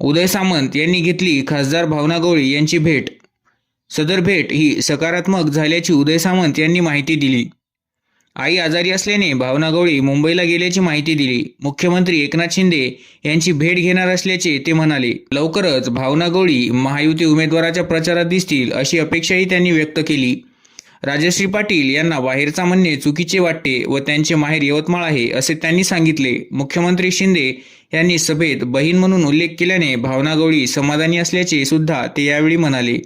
उदय सामंत यांनी घेतली खासदार भावना गवळी यांची भेट. सदर भेट ही सकारात्मक झाल्याची उदय सामंत यांनी माहिती दिली. आई आजारी असल्याने भावना गवळी मुंबईला गेल्याची माहिती दिली. मुख्यमंत्री एकनाथ शिंदे यांची भेट घेणार असल्याचे ते म्हणाले. लवकरच भावना गवळी महायुती उमेदवाराच्या प्रचारात दिसतील अशी अपेक्षाही त्यांनी व्यक्त केली. राजश्री पाटील यांना बाहेरचा म्हणणे चुकीचे वाटते व त्यांचे माहेर यवतमाळ आहे असे त्यांनी सांगितले. मुख्यमंत्री शिंदे यांनी सभेत बहीण म्हणून उल्लेख केल्याने भावना गवळी समाधानी असल्याचे सुद्धा ते यावेळी म्हणाले.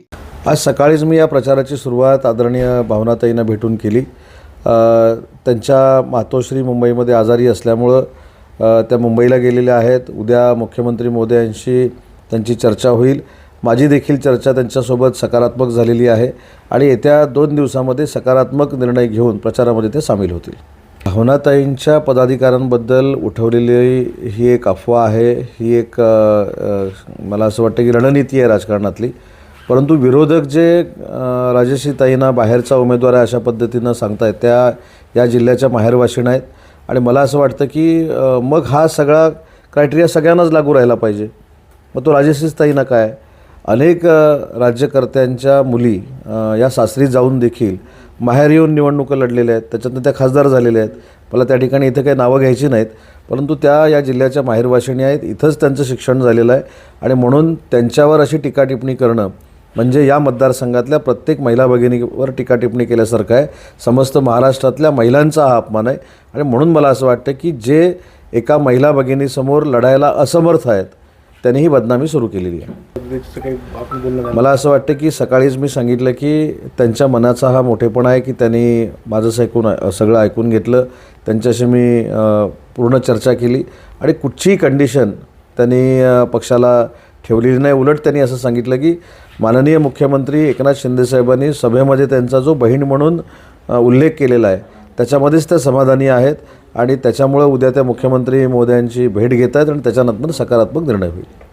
आज सकाळीच मी या प्रचाराची सुरुवात आदरणीय भावनाताईंना भेटून केली. त्यांच्या मातोश्री मुंबईमध्ये आजारी असल्यामुळं त्या मुंबईला गेलेल्या आहेत. उद्या मुख्यमंत्री मोदयांशी त्यांची चर्चा होईल. माझी देखील चर्चा त्यांच्यासोबत सकारात्मक झालेली आहे आणि येत्या दोन दिवसामध्ये सकारात्मक निर्णय घेऊन प्रचारामध्ये ते सामील होतील. भावनाताईंच्या पदाधिकाऱ्यांबद्दल उठवलेली ही एक अफवा आहे. ही एक मला असं वाटतं की रणनीती आहे राजकारणातली. परंतु विरोधक जे राजेशी ताईंना बाहेरचा उमेदवार आहे अशा पद्धतीनं सांगतायत त्या या जिल्ह्याच्या माहेरवाशीण आहेत. आणि मला असं वाटतं की मग हा सगळा क्रायटेरिया सगळ्यांनाच लागू राहिला पाहिजे. मग तो राजश्रीताईंना काय? अनेक राज्यकर्त्यांच्या मुली या सासरी जाऊन देखील माहेर येऊन निवडणुका लढलेल्या आहेत. त्याच्यातनं त्या खासदार झालेल्या आहेत. मला त्या ठिकाणी इथं काही नावं घ्यायची नाहीत. परंतु त्या या जिल्ह्याच्या माहेरवाशिणी आहेत. इथंच त्यांचं शिक्षण झालेलं आहे. आणि म्हणून त्यांच्यावर अशी टीका टिप्पणी करणं म्हणजे या मतदारसंघातल्या प्रत्येक महिला भगिनीवर टीका टिप्पणी केल्यासारखं आहे. समस्त महाराष्ट्रातल्या महिलांचा हा अपमान आहे. आणि म्हणून मला असं वाटतं की जे एका महिला भगिनीसमोर लढायला असमर्थ आहेत त्यांनी ही बदनामी सुरू केलेली आहे. मला असं वाटतं की सकाळीच मी सांगितलं की त्यांच्या मनाचा हा मोठेपणा आहे की त्यांनी माझं ऐकून सगळं ऐकून घेतलं. त्यांच्याशी मी पूर्ण चर्चा केली. आणि कुठचीही कंडिशन त्यांनी पक्षाला ठेवलेली नाही. उलट त्यांनी असं सांगितलं की माननीय मुख्यमंत्री एकनाथ शिंदेसाहेबांनी सभेमध्ये त्यांचा जो बहीण म्हणून उल्लेख केलेला आहे त्याच्यामध्येच त्या समाधानी आहेत. आणि त्याच्यामुळं उद्या त्या मुख्यमंत्री मोदयांची भेट घेत आहेत आणि त्याच्यानंतर सकारात्मक निर्णय होईल.